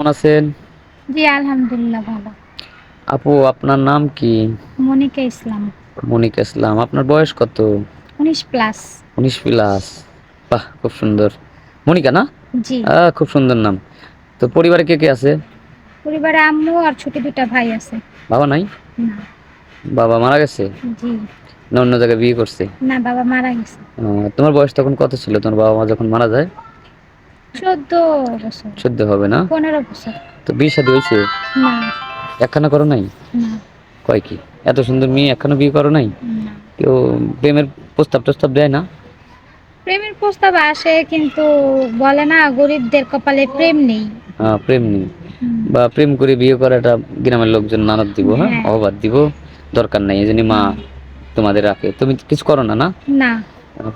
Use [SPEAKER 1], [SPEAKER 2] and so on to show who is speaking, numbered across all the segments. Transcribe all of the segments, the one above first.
[SPEAKER 1] কেমন আছেন?
[SPEAKER 2] জি আলহামদুলিল্লাহ ভালো।
[SPEAKER 1] আপু আপনার নাম কি?
[SPEAKER 2] মনিকা ইসলাম।
[SPEAKER 1] মনিকা ইসলাম আপনার বয়স কত?
[SPEAKER 2] উনিশ প্লাস।
[SPEAKER 1] উনিশ প্লাস। বাহ খুব সুন্দর। মনিকা না?
[SPEAKER 2] জি।
[SPEAKER 1] খুব সুন্দর নাম। তো পরিবারে কে কে আছে?
[SPEAKER 2] পরিবারে আম্মু আর ছোট দুটা ভাই আছে।
[SPEAKER 1] বাবা নাই?
[SPEAKER 2] না।
[SPEAKER 1] বাবা মারা গেছে?
[SPEAKER 2] জি।
[SPEAKER 1] না অন্য জায়গায় বিয়ে করছে?
[SPEAKER 2] না বাবা মারা গেছে।
[SPEAKER 1] তোমার বয়স তখন কত ছিল? তোমার বাবা মা যখন মারা যায়?
[SPEAKER 2] চোদ্দ বছর।
[SPEAKER 1] চোদ্দ হবে না?
[SPEAKER 2] পনেরো বছর।
[SPEAKER 1] তো বিয়ে শাদী হয়েছে?
[SPEAKER 2] না।
[SPEAKER 1] একখানা করো নাই?
[SPEAKER 2] না।
[SPEAKER 1] কয় কি? এত সুন্দর মেয়ে একখানা বিয়ে করো নাই? কেউ প্রেমের প্রস্তাব টস্তাব দেয় না?
[SPEAKER 2] প্রেমের প্রস্তাব আসে কিন্তু বলে না গরিবদের কপালে প্রেম নেই।
[SPEAKER 1] আহ, প্রেম নেই। বা প্রেম করে বিয়ে করাটা গ্রামের লোকজন নানাদ দিব হ্যাঁ?
[SPEAKER 2] হ্যাঁ।
[SPEAKER 1] অবাদ দিব দরকার নাই। এই জন্য মা তোমাদের রাখে। তুমি কিছু করো না না?
[SPEAKER 2] না।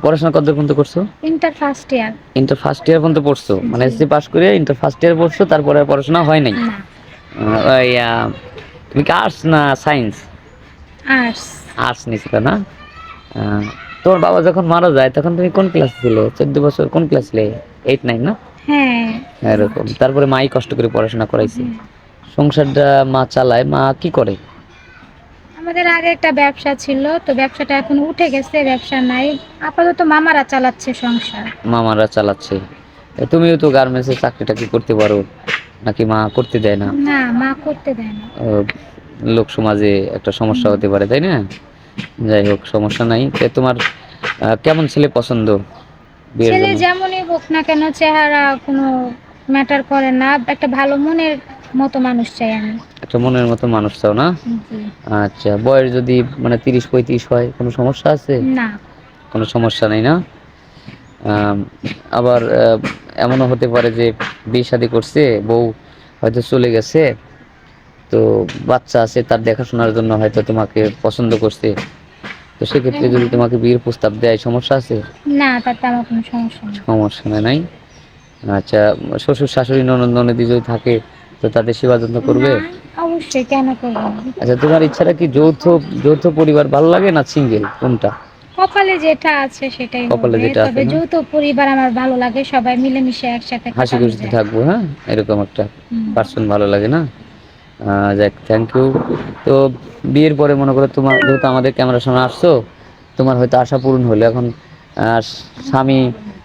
[SPEAKER 1] পড়াশোনা কত পর্যন্ত করছ?
[SPEAKER 2] Inter first year
[SPEAKER 1] inter first year পর্যন্ত পড়ছো? মানে এসসি পাস করে ইন্টার ফার্স্ট ইয়ার পড়ছো তারপরে পড়াশোনা হয় নাই? তুমি কি আর্টস না সায়েন্স
[SPEAKER 2] আর্টস
[SPEAKER 1] আর্টস নিছিলে না? তোমার বাবা যখন মারা যায় তখন তুমি কোন ক্লাস ছিলে? চোদ্দ বছর কোন ক্লাস ছিলে এইট নাইন না?
[SPEAKER 2] হ্যাঁ।
[SPEAKER 1] এরকম। তারপরে মাই কষ্ট করে পড়াশোনা করাইছে। সংসারটা মা চালায় মা কি করে?
[SPEAKER 2] আমাদের আগে একটা ব্যবসা ছিল তো ব্যবসাটা এখন উঠে গেছে ব্যবসা নাই। আপাতত মামারা চালাচ্ছে সংসার।
[SPEAKER 1] মামারা চালাচ্ছে। তুমিও তো গার্মেন্টসে চাকরি টাকরি করতে পারো নাকি মা করতে দেয় না?
[SPEAKER 2] না মা করতে দেয় না।
[SPEAKER 1] লোক সমাজে একটা সমস্যা হতে পারে তাই না? যাই হোক সমস্যা নাই। তে তোমার কেমন ছেলে পছন্দ?
[SPEAKER 2] ছেলে যেমনই হোক না কেন চেহারা কোনো ম্যাটার করে না। একটা ভালো মনের মতো মানুষ চাই আমি।
[SPEAKER 1] একটা মনের মতো মানুষ চাও না? আচ্ছা বয়স যদি মানে তিরিশ পঁয়ত্রিশ হয় কোনো সমস্যা আছে?
[SPEAKER 2] না।
[SPEAKER 1] কোনো সমস্যা নেই না? আবার এমনও হতে পারে যে বিয়ে শাদী করছে বউ হয়তো চলে গেছে তো বাচ্চা আছে তার দেখাশোনার জন্য হয়তো তোমাকে পছন্দ করছে। তো সেক্ষেত্রে যদি তোমাকে বিয়ের প্রস্তাব দেয় সমস্যা আছে?
[SPEAKER 2] না তাতে আমার কোনো সমস্যা নেই।
[SPEAKER 1] সমস্যা নেই, নাই? আচ্ছা শ্বশুর শাশুড়ি ননদ ননদি যদি থাকে তো তাদের সেবা যত্ন করবে?
[SPEAKER 2] অবশ্যই কেন করব?
[SPEAKER 1] আচ্ছা তোমার ইচ্ছাটা কি যৌথ যৌথ পরিবার ভালো লাগে না সিঙ্গেল কোনটা?
[SPEAKER 2] কপালে যেটা আছে সেটাই
[SPEAKER 1] কপালে যেটা আছে
[SPEAKER 2] তবে যৌথ পরিবার আমার ভালো লাগে সবাই মিলেমিশে একসাথে
[SPEAKER 1] হাসি খুশিতে থাকব হ্যাঁ? এরকম একটা। পার্সন ভালো লাগে না? যাক থ্যাংক ইউ তো বিয়ের পরে মনে করো তোমার যেহেতু আমাদের ক্যামেরার সামনে আসছো তোমার হয়তো আশা পূরণ হলো। এখন স্বামী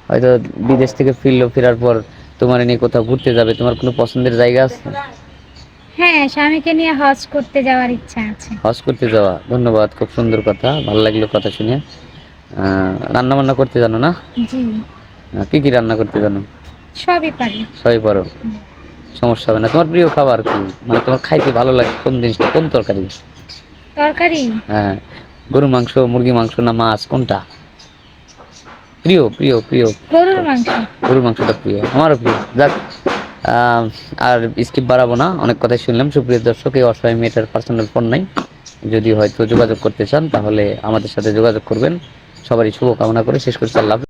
[SPEAKER 1] হয়তো বিদেশ থেকে ফিরলো ফেরার পর তোমার নিয়ে কোথাও ঘুরতে যাবে। তোমার কোনো পছন্দের জায়গা আছে?
[SPEAKER 2] হ্যাঁ স্বামীকে নিয়ে হজ করতে যাওয়ার ইচ্ছা আছে।
[SPEAKER 1] হজ করতে যাওয়া ধন্যবাদ খুব সুন্দর কথা ভালো লাগল কথা শুনে। রান্না বান্না করতে জানো না?
[SPEAKER 2] জি।
[SPEAKER 1] কি কি রান্না করতে জানো?
[SPEAKER 2] সবই পারি।
[SPEAKER 1] সবই পারো? সমস্যা হবে না। তোমার প্রিয় খাবার কি? মানে তোমার খাইতে ভালো লাগে কোন জিনিসটা? কোন তরকারি?
[SPEAKER 2] তরকারি?
[SPEAKER 1] হ্যাঁ গরু মাংস মুরগি মাংস না মাছ? কোনটা? প্রিয় প্রিয় প্রিয়।
[SPEAKER 2] গরুর মাংস।
[SPEAKER 1] গরুর মাংসটা প্রিয় আমারও প্রিয়। যাক আর স্কিপ বাড়াবো না অনেক কথাই শুনলাম। সুপ্রিয় দর্শক এই অসহায় মেয়েটার পার্সোনাল ফোন নাই। যদি হয়তো যোগাযোগ করতে চান তাহলে আমাদের সাথে যোগাযোগ করবেন। সবারই শুভকামনা করে শেষ করছি। আল্লাহ।